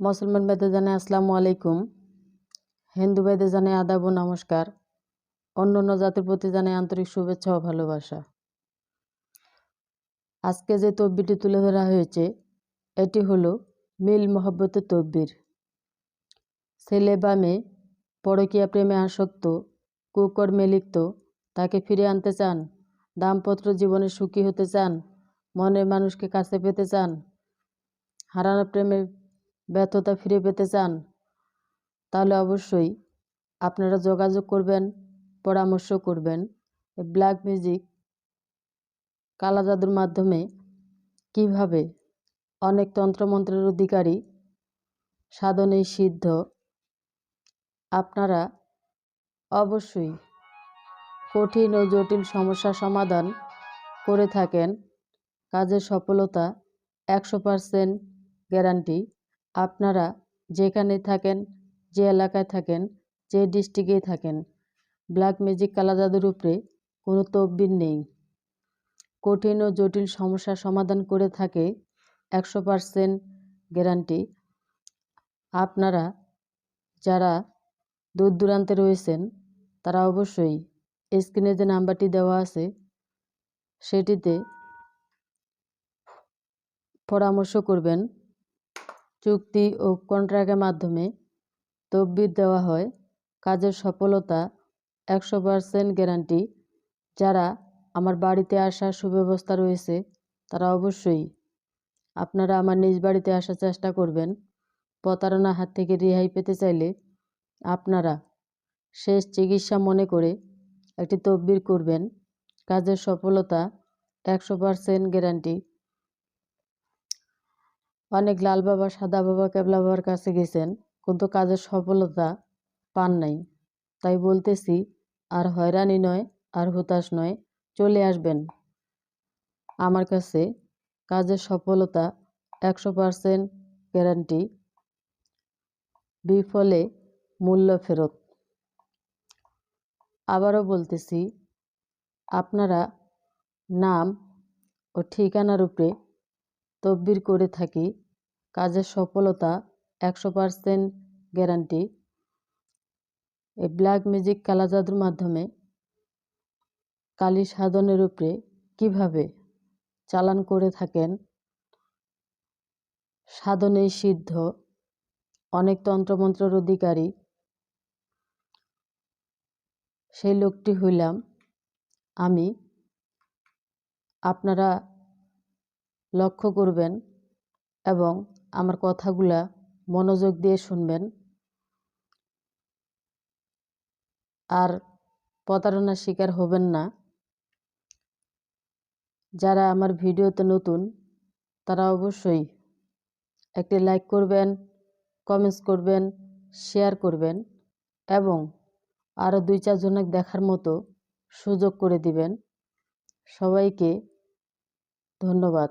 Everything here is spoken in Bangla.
মুসলমান বেদে জানে আসসালামু আলাইকুম। হিন্দু বেদে জানে আদাব ও নমস্কার। অন্য অন্য জাতির প্রতি জানে আন্তরিক শুভেচ্ছা ও ভালোবাসা। আজকে যে তব্বিটি তুলে ধরা হয়েছে, এটি হলো মিল মহব্বতের তব্বির ছেলে বা মেয়ে পরকীয়া প্রেমে আসক্ত, কুকর্মে লিপ্ত, তাকে ফিরে আনতে চান, দাম্পত্য জীবনে সুখী হতে চান, মনের মানুষকে কাছে পেতে চান, হারানো প্রেমে ব্যর্থতা ফিরে পেতে চান, তাহলে অবশ্যই আপনারা যোগাযোগ করবেন, পরামর্শ করবেন। ব্ল্যাক মিউজিক কালা জাদুর মাধ্যমে কীভাবে অনেক তন্ত্রমন্ত্রের অধিকারী সাধনে সিদ্ধ, আপনারা অবশ্যই কঠিন ও জটিল সমস্যা সমাধান করে থাকেন। কাজের সফলতা একশো পারসেন্ট গ্যারান্টি। আপনারা যেখানে থাকেন, যে এলাকায় থাকেন, যে ডিস্ট্রিক্টেই থাকেন ব্ল্যাক ম্যাজিক কালা জাদুর উপরে কোনো তদবির নেই। কঠিন ও জটিল সমস্যা সমাধান করে থাকে একশো পারসেন্ট গ্যারান্টি আপনারা যারা দূর দূরান্তে রয়েছেন, তারা অবশ্যই স্ক্রিনে যে নাম্বারটি দেওয়া আছে, সেটিতে পরামর্শ করবেন। চুক্তি ও কন্ট্রাক্টের মাধ্যমে তদবির দেওয়া হয়। কাজের সফলতা একশো পারসেন্ট গ্যারান্টি। যারা আমার বাড়িতে আসার সুব্যবস্থা রয়েছে, তারা অবশ্যই আপনারা আমার নিজ বাড়িতে আসার চেষ্টা করবেন। প্রতারণার হাত থেকে রেহাই পেতে চাইলে আপনারা শেষ চিকিৎসা মনে করে একটি তদবির করবেন। কাজের সফলতা একশো পারসেন্ট গ্যারান্টি। অনেক লাল বাবা, সাদা বাবা, কেবলা বাবার কাছে গেছেন, কিন্তু কাজের সফলতা পান নাই। তাই বলতেছি, আর হয়রানি নয়, আর হতাশ নয়, চলে আসবেন। আমার কাছে কাজের সফলতা একশো পারসেন্ট গ্যারান্টি। বিফলে মূল্য ফেরত। আবারও বলতেছি, আপনারা নাম ও ঠিকানার উপরে তদবির করে থাকি, কাজের সফলতা একশো পারসেন্ট গ্যারান্টি। এই ব্ল্যাক ম্যাজিক কালা জাদুর মাধ্যমে কালী সাধনের উপরে কীভাবে চালান করে থাকেন? সাধনেই সিদ্ধ, অনেক তন্ত্রমন্ত্রের অধিকারী। সেই লোকটি হইলাম আমি। আপনারা লক্ষ্য করবেন এবং আমার কথাগুলা মনোযোগ দিয়ে শুনবেন। আর প্রতারণার শিকার হবেন না। যারা আমার ভিডিওতে নতুন, তারা অবশ্যই একটি লাইক করবেন, কমেন্টস করবেন, শেয়ার করবেন এবং আরও দুই চারজনের দেখার মতো সুযোগ করে দিবেন। সবাইকে ধন্যবাদ।